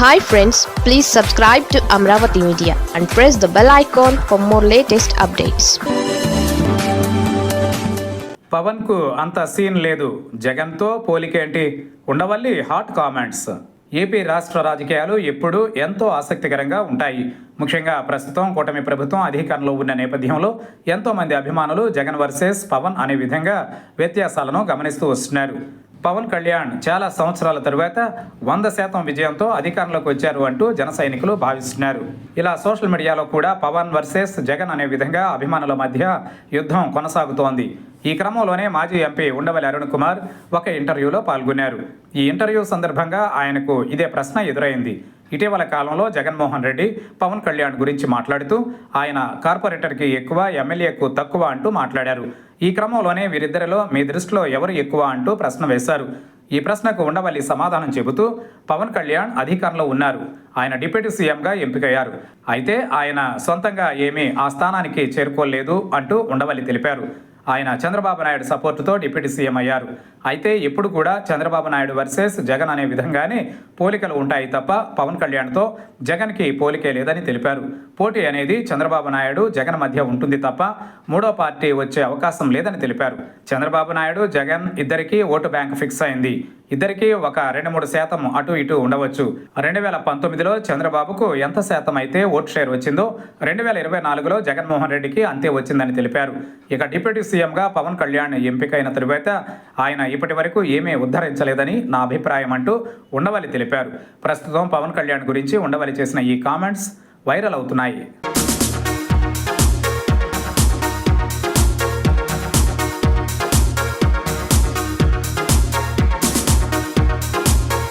Hi friends please subscribe to Amaravati media and press the bell icon for more latest updates పవన్కు అంత scene లేదు. జగన్తో పోలికేంటి? Undavalli hot comments. AP రాష్ట్ర రాజకీయాలు ఎప్పుడూ ఎంతో ఆసక్తికరంగా ఉంటాయి. ముఖ్యంగా ప్రస్తుతం కూటమి ప్రభుత్వం అధికారంలో ఉన్న నేపథ్యంలో ఎంతోమంది అభిమానులు జగన్ వర్సెస్ పవన్ అనే విధంగా వ్యత్యాసాలను గమనిస్తూ వస్తున్నారు. పవన్ కళ్యాణ్ చాలా సంవత్సరాల తరువాత వంద శాతం విజయంతో అధికారంలోకి వచ్చారు అంటూ జన సైనికులు భావిస్తున్నారు. ఇలా సోషల్ మీడియాలో కూడా పవన్ వర్సెస్ జగన్ అనే విధంగా అభిమానుల మధ్య యుద్ధం కొనసాగుతోంది. ఈ క్రమంలోనే మాజీ ఎంపీ ఉండవల్లి అరుణ్ కుమార్ ఒక ఇంటర్వ్యూలో పాల్గొన్నారు. ఈ ఇంటర్వ్యూ సందర్భంగా ఆయనకు ఇదే ప్రశ్న ఎదురైంది. ఇటీవల కాలంలో జగన్మోహన్ రెడ్డి పవన్ కళ్యాణ్ గురించి మాట్లాడుతూ ఆయన కార్పొరేటర్కి ఎక్కువ ఎమ్మెల్యేకు తక్కువ అంటూ మాట్లాడారు. ఈ క్రమంలోనే వీరిద్దరిలో మీ దృష్టిలో ఎవరు ఎక్కువ అంటూ ప్రశ్న వేశారు. ఈ ప్రశ్నకు ఉండవల్లి సమాధానం చెబుతూ పవన్ కళ్యాణ్ అధికారంలో ఉన్నారు. ఆయన డిప్యూటీ సీఎంగా ఎంపికయ్యారు. అయితే ఆయన సొంతంగా ఏమీ ఆ స్థానానికి చేరుకోలేదు అంటూ ఉండవల్లి తెలిపారు. ఆయన చంద్రబాబు నాయుడు సపోర్టుతో డిప్యూటీ సీఎం అయ్యారు. అయితే ఎప్పుడు కూడా చంద్రబాబు నాయుడు వర్సెస్ జగన్ అనే విధంగానే పోలికలు ఉంటాయి తప్ప పవన్ కళ్యాణ్తో జగన్కి పోలికే లేదని తెలిపారు. పోటీ అనేది చంద్రబాబు నాయుడు జగన్ మధ్య ఉంటుంది తప్ప మూడో పార్టీ వచ్చే అవకాశం లేదని తెలిపారు. చంద్రబాబు నాయుడు జగన్ ఇద్దరికీ ఓటు బ్యాంక్ ఫిక్స్ అయింది. ఇద్దరికీ ఒక రెండు మూడు శాతం అటు ఇటు ఉండవచ్చు. రెండు వేల పంతొమ్మిదిలో చంద్రబాబుకు ఎంత శాతం అయితే ఓట్ షేర్ వచ్చిందో రెండు వేల ఇరవై నాలుగులో జగన్మోహన్ రెడ్డికి అంతే వచ్చిందని తెలిపారు. ఇక డిప్యూటీ సీఎంగా పవన్ కళ్యాణ్ ఎంపికైన తరువాత ఆయన ఇప్పటి వరకు ఏమీ ఉద్ధరించలేదని నా అభిప్రాయం అంటూ ఉండవల్లి తెలిపారు. ప్రస్తుతం పవన్ కళ్యాణ్ గురించి ఉండవల్లి చేసిన ఈ కామెంట్స్ వైరల్ అవుతున్నాయి.